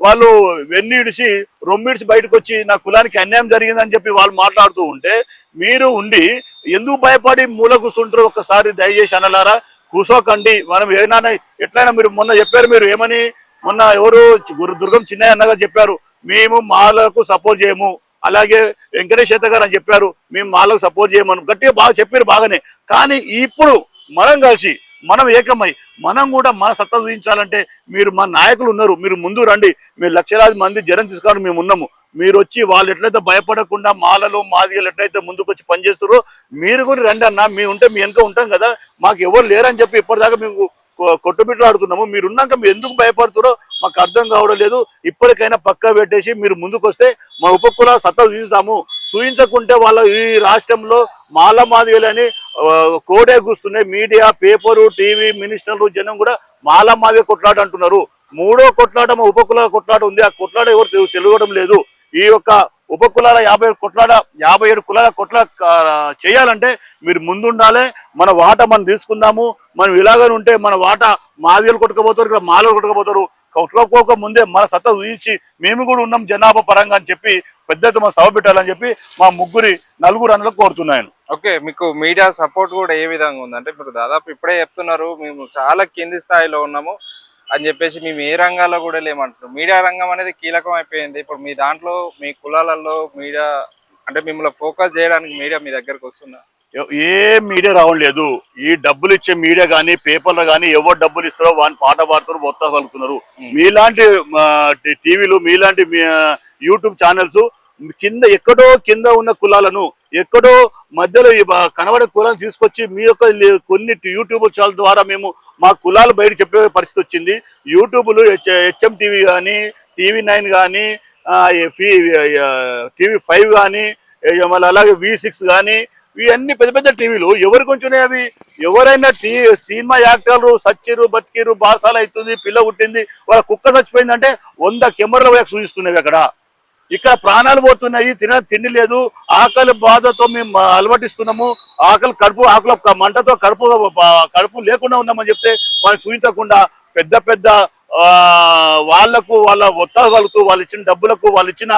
వాళ్ళు వెన్ను ఇడిసి రొమ్మిడిసి బయటకు వచ్చి నా కులానికి అన్యాయం జరిగిందని చెప్పి వాళ్ళు మాట్లాడుతూ ఉంటే మీరు ఉండి ఎందుకు భయపడి మూల కూర్చుంటారు ఒక్కసారి దయచేసి అనలారా? కూసోకండి. మనం ఏమైనా ఎట్లయినా మీరు మొన్న చెప్పారు మీరు ఏమని? మొన్న ఎవరు గురు- దుర్గం చిన్నయ్య అన్నగా చెప్పారు మేము మాలకు సపోర్ట్ చేయము. అలాగే వెంకటేష్ చేత గారు అని చెప్పారు మేము మాలకు సపోర్ట్ చేయమని. గట్టిగా బాగా చెప్పారు బాగానే. కానీ ఇప్పుడు మనం కలిసి మనం ఏకమై మనం కూడా మన సత్తా చూపించాలంటే మీరు మా నాయకులు ఉన్నారు మీరు ముందు రండి. మీరు లక్షలాది మంది జనం తీసుకొని మేము ఉన్నాము. మీరు వచ్చి వాళ్ళు ఎట్లయితే భయపడకుండా మాలలు మాదిగలు ఎట్లయితే ముందుకు వచ్చి పనిచేస్తారో మీరు కూడా రండి అన్న. మేము ఉంటే మీ వెనుక ఉంటాం కదా. మాకు ఎవరు లేరని చెప్పి ఇప్పటిదాకా మేము కొట్టుబిట్లాడుతున్నాము ఆడుతున్నాము మీరు ఉన్నాక మీరు ఎందుకు భయపడుతారో మాకు అర్థం కావడం లేదు. ఇప్పటికైనా పక్క పెట్టేసి మీరు ముందుకు వస్తే మా ఉపకుల సత్తా చూపిస్తాము. చూపించకుంటే వాళ్ళ ఈ రాష్ట్రంలో మాల మాదిగలని కోడే కూస్తున్నాయి. మీడియా పేపరు టీవీ మినిస్టర్లు జనం కూడా మాల మాదిగ కొట్లాట అంటున్నారు. మూడో కొట్లాట మా ఉపకుల కొట్లాట ఉంది. ఆ కొట్లాట ఎవరు తెలియడం లేదు. ఈ యొక్క ఉపకులాల యాభై ఏడు కొట్లాట యాభై ఏడు కులాల కొట్ల చేయాలంటే మీరు ముందుండాలి. మన వాట మనం తీసుకుందాము. మనం ఇలాగని ఉంటే మన వాట మాదిగలు కొట్టుకపోతారు ఇక్కడ మాలలు కొట్టుకపోతారు. కొట్టుకోక ముందే మన సత్తా ఊహించి మేము కూడా ఉన్నాం జనాభా పరంగా అని చెప్పి పెద్ద ఎత్తున సభ పెట్టాలని చెప్పి మా ముగ్గురి నలుగురు అన్నలకు కోరుతున్నాను. ఓకే మీకు మీడియా సపోర్ట్ కూడా ఏ విధంగా ఉందంటే మీరు దాదాపు ఇప్పుడే చెప్తున్నారు మేము చాలా కింది స్థాయిలో ఉన్నాము అని చెప్పేసి మేము ఏ రంగాల్లో కూడా లేమంటారు మీడియా రంగం అనేది కీలకం అయిపోయింది. ఇప్పుడు మీ దాంట్లో మీ కులాలలో మీడియా అంటే మిమ్మల్ని ఫోకస్ చేయడానికి మీడియా మీ దగ్గరకు వస్తుందా? ఏ మీడియా రావడం లేదు ఈ డబ్బులు ఇచ్చే మీడియా కానీ పేపర్లు కానీ ఎవరు డబ్బులు ఇస్తారో వాని పాట పాడుతారు మొత్తం కలుగుతున్నారు మీలాంటి టీవీలు మీలాంటి యూట్యూబ్ ఛానల్స్ కింద ఎక్కడో కింద ఉన్న కులాలను ఎక్కడో మధ్యలో కనబడే కులాలను తీసుకొచ్చి మీ యొక్క కొన్ని యూట్యూబ్ ఛానల్ ద్వారా మేము మా కులాలు బయట చెప్పే పరిస్థితి వచ్చింది. యూట్యూబ్లు హెచ్ఎం టీవీ కానీ టీవీ నైన్ కానీ టీవీ ఫైవ్ కానీ మళ్ళీ అలాగే వి సిక్స్ కానీ ఇవన్నీ పెద్ద పెద్ద టీవీలు. ఎవరి కొంచెం అవి? ఎవరైనా టీ సినిమా యాక్టర్లు సచ్చిరు బతికిరు బాసాలు అవుతుంది పిల్ల పుట్టింది వాళ్ళ కుక్క చచ్చిపోయిందంటే వంద కెమెరాల వైపు సూచిస్తున్నాయి అక్కడ. ఇక్కడ ప్రాణాలు పోతున్నాయి తిన తిండి లేదు ఆకలి బాధతో మేము అలవాటిస్తున్నాము ఆకలి కడుపు ఆకలి మంటతో కడుపు కడుపు లేకుండా ఉన్నామని చెప్తే మనం సూచించకుండా పెద్ద పెద్ద వాళ్ళకు వాళ్ళ ఒత్తాగలుగుతూ వాళ్ళు ఇచ్చిన డబ్బులకు వాళ్ళు ఇచ్చిన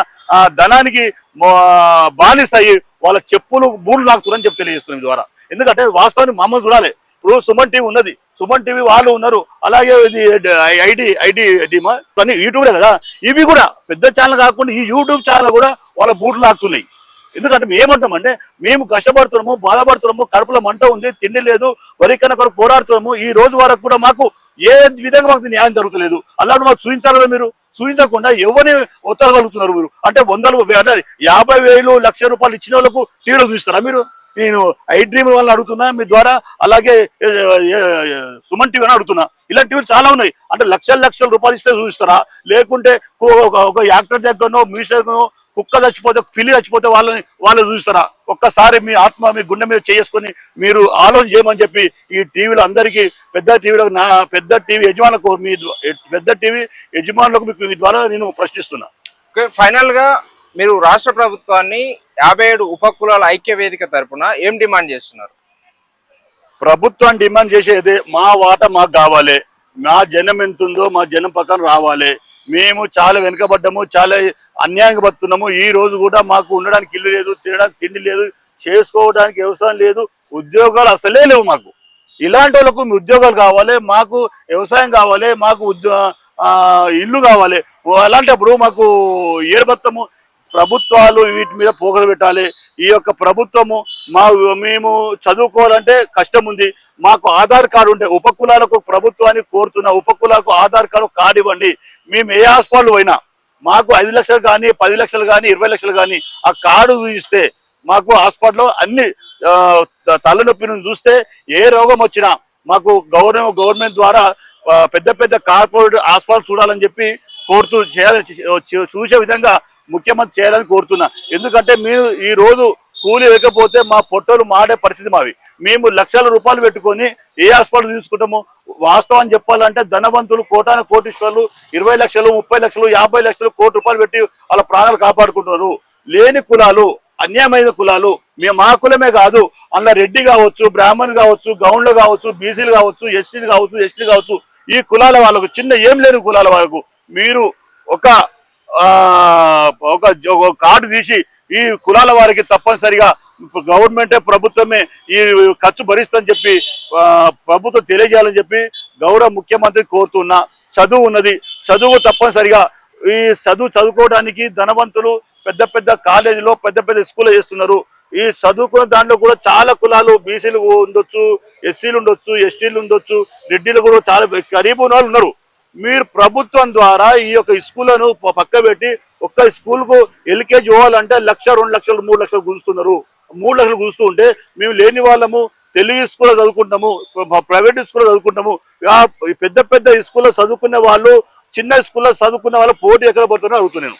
ధనానికి బానిసాయి బానిస అయ్యి వాళ్ళ చెప్పులు బూర్లు నాకుతున్నారని చెప్పి తెలియజేస్తున్నాం ద్వారా. ఎందుకంటే వాస్తవాన్ని మమ్మల్ని చూడాలి. ఇప్పుడు సుమన్ టీవీ ఉన్నది. సుమన్ టీవీ వాళ్ళు ఉన్నారు. అలాగే ఇది ఐడి ఐడి అన్ని యూట్యూబ్ కదా. ఇవి కూడా పెద్ద ఛానల్ కాకుండా ఈ యూట్యూబ్ ఛానల్ కూడా వాళ్ళ బూట్లు లాగుతున్నాయి. ఎందుకంటే మేము మేము కష్టపడుతున్నాము బాధపడుతున్నాము కడుపులో మంట ఉంది తిండి లేదు వరికన్నా కొరకు పోరాడుతున్నాము. ఈ రోజు వరకు కూడా మాకు ఏ విధంగా మాకు న్యాయం జరుగుతలేదు. అలాంటి మాకు చూపించాలి కదా మీరు. చూపించకుండా ఎవరిని ఒత్తగలుగుతున్నారు మీరు? అంటే వందలు అంటే యాభై వేలు లక్ష రూపాయలు ఇచ్చిన వాళ్ళకు టీవీలో చూస్తారా మీరు? నేను ఐ డ్రీమ్ వాళ్ళని అడుగుతున్నా మీ ద్వారా అలాగే సుమన్ టీవీ అని అడుగుతున్నా ఇలాంటివి చాలా ఉన్నాయి. అంటే లక్షల లక్షల రూపాయలు ఇస్తే చూస్తారా లేకుంటే ఒక- ఒక- ఒక యాక్టర్ దగ్గరనో మ్యూజిక్ కుక్క చచ్చిపోతే పిల్లి చచ్చిపోతే వాళ్ళని వాళ్ళు చూస్తారా? ఒక్కసారి మీ ఆత్మ మీ గుండె మీద చేసుకొని మీరు ఆలోచన చేయమని చెప్పి ఈ టీవీలో అందరికీ పెద్ద టీవీలో నా పెద్ద టీవీ యజమానులకు మీ పెద్ద టీవీ యజమానులకు మీకు మీ ద్వారా నేను ప్రశ్నిస్తున్నా. ఓకే ఫైనల్గా మీరు రాష్ట్ర ప్రభుత్వాన్ని యాభై ఏడు ఉపకులాల ఐక్య వేదిక తరపున ఏం డిమాండ్ చేస్తున్నారు? ప్రభుత్వం డిమాండ్ చేసేది మా వాట మాకు కావాలి. మా జనం ఎంత ఉందో మా జనం పక్కన రావాలి. మేము చాలా వెనుకబడ్డాము చాలా అన్యాయంగా బతున్నాము ఈ రోజు కూడా మాకు ఉండడానికి ఇల్లు లేదు తినడానికి తిండి లేదు చేసుకోవడానికి వ్యవసాయం లేదు ఉద్యోగాలు అసలే లేవు మాకు. ఇలాంటి వాళ్ళకు ఉద్యోగాలు కావాలి మాకు వ్యవసాయం కావాలి మాకు ఉద్యో ఇల్లు కావాలి. అలాంటప్పుడు మాకు ఏర్బత్తము ప్రభుత్వాలు వీటి మీద పోగలు పెట్టాలి. ఈ యొక్క ప్రభుత్వము మా మేము చదువుకోవాలంటే కష్టం ఉంది మాకు ఆధార్ కార్డు ఉంటే ఉపకులాలకు ప్రభుత్వాన్ని కోరుతున్న ఉపకులాలకు ఆధార్ కార్డు కార్డు ఇవ్వండి. మేము ఏ హాస్పిటల్ పోయినా మాకు ఐదు లక్షలు కానీ పది లక్షలు కానీ ఇరవై లక్షలు కానీ ఆ కార్డు చూపిస్తే మాకు హాస్పిటల్లో అన్ని తలనొప్పి నుంచి చూస్తే ఏ రోగం వచ్చినా మాకు గవర్నమెంట్ గవర్నమెంట్ ద్వారా పెద్ద పెద్ద కార్పొరేట్ హాస్పిటల్ చూడాలని చెప్పి కోరుతూ చేయాలని చూసే విధంగా ముఖ్యమంత్రి చేయాలని కోరుతున్నా. ఎందుకంటే మీరు ఈ రోజు కూలి లేకపోతే మా పొట్టలు మాడే పరిస్థితి మావి మేము లక్షల రూపాయలు పెట్టుకొని ఏ హాస్పిటల్ తీసుకుంటాము వాస్తవం చెప్పాలంటే ధనవంతులు కోటాన కోటీశ్వర్లు ఇరవై లక్షలు ముప్పై లక్షలు యాభై లక్షలు కోటి రూపాయలు పెట్టి వాళ్ళ ప్రాణాలు కాపాడుకుంటున్నారు. లేని కులాలు అన్యాయమైన కులాలు మేము మా కులమే కాదు అందులో రెడ్డి కావచ్చు బ్రాహ్మణ్ కావచ్చు గౌండ్లు కావచ్చు బీసీలు కావచ్చు ఎస్సీలు కావచ్చు ఎస్టీలు కావచ్చు ఈ కులాల వాళ్ళకు చిన్న ఏం లేని కులాల వాళ్ళకు మీరు ఒక ఒక ఒక కార్డు తీసి ఈ కులాల వారికి తప్పనిసరిగా గవర్నమెంటే ప్రభుత్వమే ఈ ఖర్చు భరిస్తుందని చెప్పి ప్రభుత్వం తెలియజేయాలని చెప్పి గౌరవ ముఖ్యమంత్రి కోరుతున్నా. చదువు ఉన్నది. చదువు తప్పనిసరిగా ఈ చదువు చదువుకోవడానికి ధనవంతులు పెద్ద పెద్ద కాలేజీలో పెద్ద పెద్ద స్కూల్ చేస్తున్నారు. ఈ చదువుకున్న దాంట్లో కూడా చాలా కులాలు బీసీలు ఉండొచ్చు ఎస్సీలు ఉండొచ్చు ఎస్టీలు ఉండొచ్చు రెడ్డిలు కూడా చాలా ఖరీబు వాళ్ళు ఉన్నారు. మీరు ప్రభుత్వం ద్వారా ఈ యొక్క స్కూళ్ళను ప- పక్క పెట్టి ఒక్క స్కూల్కు ఎల్కేజీ పోవాలంటే లక్ష రెండు లక్షలు మూడు లక్షలు గుంజుతున్నారు. మూడు లక్షలు కురుస్తూ ఉంటే మేము లేని వాళ్ళము తెలుగు స్కూల్లో చదువుకుంటాము ప్రైవేట్ స్కూల్లో చదువుకుంటాము పెద్ద పెద్ద స్కూల్లో చదువుకునే వాళ్ళు చిన్న స్కూల్లో చదువుకునే వాళ్ళు పోటీ ఎక్కడ పడుతున్నారో అడుగుతున్నాను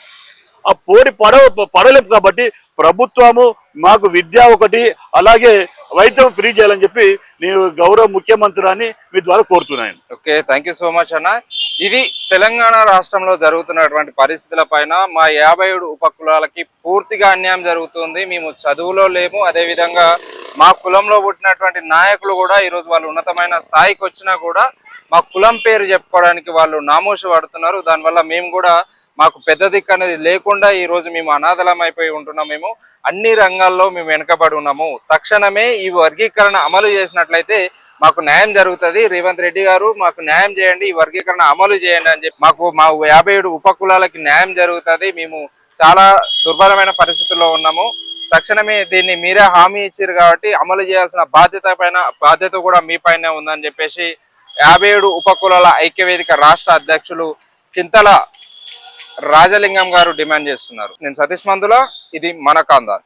ఆ పోటీ పడ పడలేము కాబట్టి ప్రభుత్వము మాకు విద్య ఒకటి అలాగే వైద్యం ఫ్రీ చేయాలని చెప్పి నీవు గౌరవ ముఖ్యమంత్రి అని మీ ద్వారా కోరుతున్నాను. Okay thank you so much అన్న. ఇది తెలంగాణ రాష్ట్రంలో జరుగుతున్నటువంటి పరిస్థితుల పైన మా యాభై ఏడు ఉపకులాలకి పూర్తిగా అన్యాయం జరుగుతుంది. మేము చదువులో లేము. అదేవిధంగా మా కులంలో పుట్టినటువంటి నాయకులు కూడా ఈరోజు వాళ్ళు ఉన్నతమైన స్థాయికి వచ్చినా కూడా మా కులం పేరు చెప్పుకోవడానికి వాళ్ళు నామోష పడుతున్నారు. దానివల్ల మేము కూడా మాకు పెద్ద దిక్కు అనేది లేకుండా ఈరోజు మేము అనాథలం అయిపోయి ఉంటున్నాం మేము. అన్ని రంగాల్లో మేము వెనుకబడి ఉన్నాము. తక్షణమే ఈ వర్గీకరణ అమలు చేసినట్లయితే మాకు న్యాయం జరుగుతుంది. రేవంత్ రెడ్డి గారు మాకు న్యాయం చేయండి ఈ వర్గీకరణ అమలు చేయండి అని చెప్పి మాకు మా యాభై ఏడు ఉపకులాలకి న్యాయం జరుగుతుంది. మేము చాలా దుర్బలమైన పరిస్థితుల్లో ఉన్నాము. తక్షణమే దీన్ని మీరే హామీ ఇచ్చారు కాబట్టి అమలు చేయాల్సిన బాధ్యత పైన బాధ్యత కూడా మీ పైన ఉందని చెప్పేసి యాభై ఏడు ఉపకులాల ఐక్యవేదిక రాష్ట్ర అధ్యక్షులు చింతల రాజలింగం గారు డిమాండ్ చేస్తున్నారు. నేను సతీష్ మందుల ఇది మన కాందా